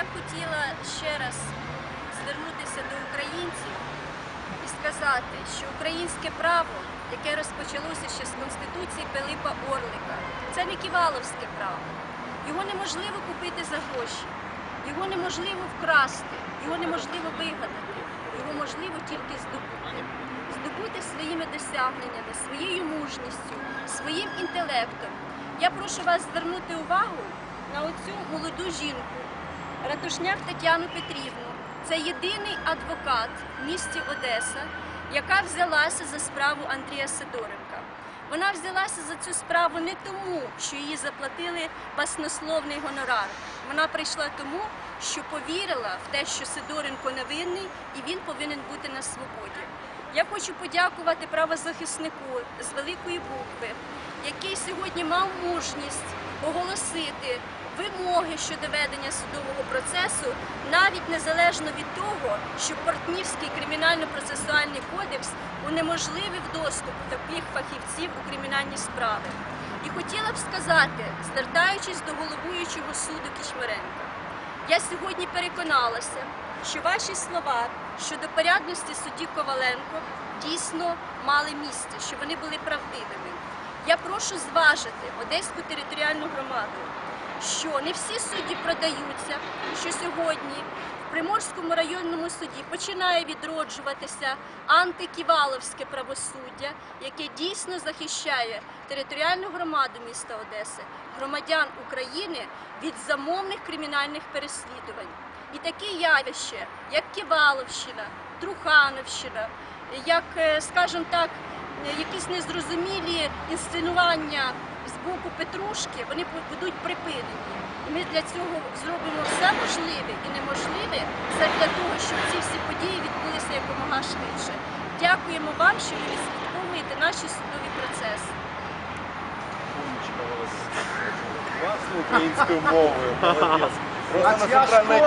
Я б хотіла ще раз звернутися до українців і сказати, що українське право, яке розпочалося ще з Конституції Пилипа Орлика, це не ківаловське право. Його неможливо купити за гроші, його неможливо вкрасти, його неможливо вигадати, його можливо тільки здобути. Здобути своїми досягненнями, своєю мужністю, своїм інтелектом. Я прошу вас звернути увагу на оцю молоду жінку, Ратушняк Тетяну Петрівну. Це єдиний адвокат в місті Одеса, яка взялася за справу Андрія Сидоренка. Вона взялася за цю справу не тому, що їй заплатили баснословний гонорар. Вона прийшла тому, що повірила в те, що Сидоренко невинний і він повинен бути на свободі. Я хочу подякувати правозахиснику з великої букви, який сьогодні мав мужність оголосити вимоги щодо ведення судового процесу, навіть незалежно від того, що Портнівський кримінально-процесуальний кодекс унеможливив доступ таких фахівців у кримінальні справи. І хотіла б сказати, звертаючись до головуючого суду Кічмеренка, я сьогодні переконалася, що ваші слова щодо порядності судді Коваленко дійсно мали місце, що вони були правдивими. Я прошу зважити Одеську територіальну громаду, що не всі судді продаються, що сьогодні в Приморському районному суді починає відроджуватися антиківаловське правосуддя, яке дійсно захищає територіальну громаду міста Одеси, громадян України від замовних кримінальних переслідувань. І такі явища, як Ківаловщина, Трухановщина, як, е, скажімо так, якісь незрозумілі інсценування з боку Петрушки, вони будуть припинені. І ми для цього зробимо все можливе і неможливе для того, щоб ці всі події відбулися якомога швидше. Дякуємо вам, що ви відслідковуєте наші судові процеси. Класно українською мовою, молодець. Просто на центральній